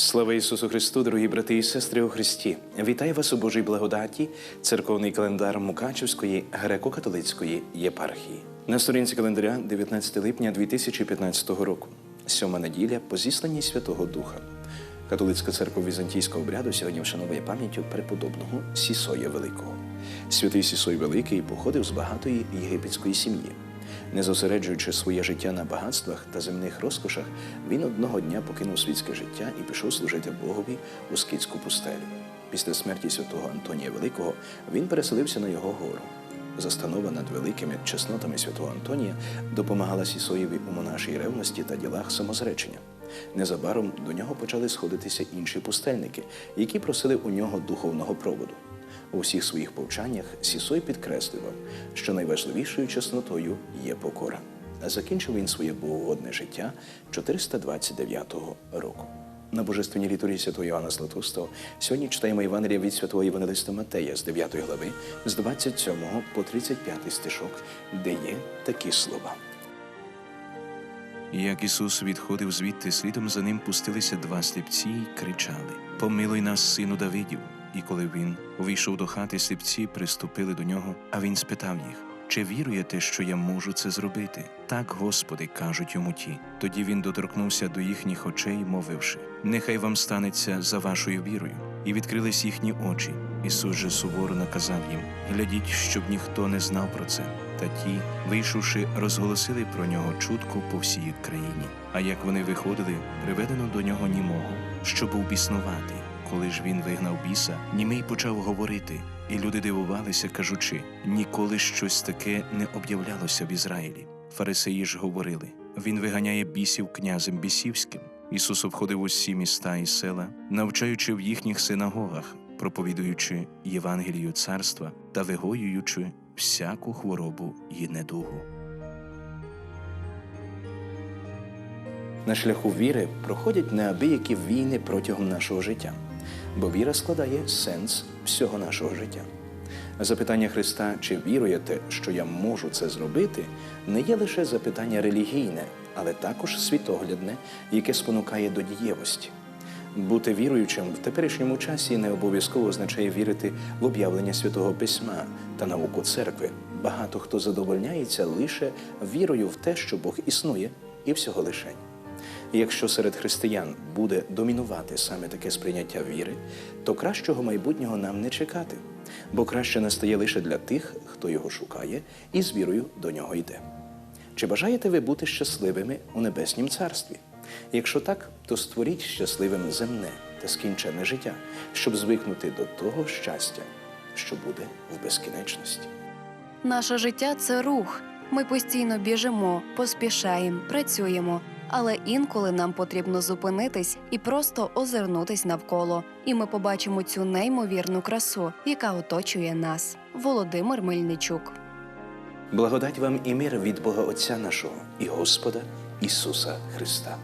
Слава Ісусу Христу, дорогі брати і сестри у Христі! Вітаю вас у Божій благодаті, церковний календар Мукачівської греко-католицької єпархії. На сторінці календаря 19 липня 2015 року, сьома неділя по зісланні Святого Духа. Католицька церква візантійського обряду сьогодні вшановує пам'яттю преподобного Сісоя Великого. Святий Сісой Великий походив з багатої єгипетської сім'ї. Не зосереджуючи своє життя на багатствах та земних розкошах, він одного дня покинув світське життя і пішов служити Богові у скітську пустелю. Після смерті святого Антонія Великого він переселився на його гору. Застанова над великими чеснотами святого Антонія допомагала Сісоєві у монашій ревності та ділах самозречення. Незабаром до нього почали сходитися інші пустельники, які просили у нього духовного проводу. У всіх своїх повчаннях Сісой підкреслював, що найважливішою чеснотою є покора. Закінчив він своє богоугодне життя 429 року. На божественній літургії святого Йоанна Златоустого сьогодні читаємо Євангелія від святого Євангелиста Матея з 9 глави, з 27 по 35 стишок, де є такі слова. Як Ісус відходив звідти, слідом за ним пустилися два сліпці й кричали: Помилуй нас, сину Давидів. І коли він увійшов до хати, сліпці приступили до нього, а він спитав їх: Чи віруєте, що я можу це зробити? Так, Господи, кажуть йому ті. Тоді він доторкнувся до їхніх очей, мовивши: Нехай вам станеться за вашою вірою. І відкрились їхні очі. Ісус же суворо наказав їм: Глядіть, щоб ніхто не знав про це. Та ті, вийшовши, розголосили про нього чутку по всій країні. А як вони виходили, приведено до нього німого, що був біснуватий. Коли ж він вигнав біса, німий почав говорити, і люди дивувалися, кажучи: ніколи щось таке не об'являлося в Ізраїлі. Фарисеї ж говорили: він виганяє бісів князем бісівським. Ісус обходив усі міста і села, навчаючи в їхніх синагогах, проповідуючи Євангелію царства та вигоюючи всяку хворобу й недугу. На шляху віри проходять неабиякі війни протягом нашого життя, бо віра складає сенс всього нашого життя. Запитання Христа, чи віруєте, що я можу це зробити, не є лише запитання релігійне, але також світоглядне, яке спонукає до дієвості. Бути віруючим в теперішньому часі не обов'язково означає вірити в об'явлення святого письма та науку церкви. Багато хто задовольняється лише вірою в те, що Бог існує, і всього лишень. І якщо серед християн буде домінувати саме таке сприйняття віри, то кращого майбутнього нам не чекати, бо краще настає лише для тих, хто його шукає і з вірою до нього йде. Чи бажаєте ви бути щасливими у небеснім царстві? Якщо так, то створіть щасливим земне та скінчене життя, щоб звикнути до того щастя, що буде в безкінечності. Наше життя це рух. Ми постійно біжимо, поспішаємо, працюємо. Але інколи нам потрібно зупинитись і просто озирнутись навколо, і ми побачимо цю неймовірну красу, яка оточує нас. Володимир Мельничук. Благодать вам і мир від Бога Отця нашого і Господа Ісуса Христа.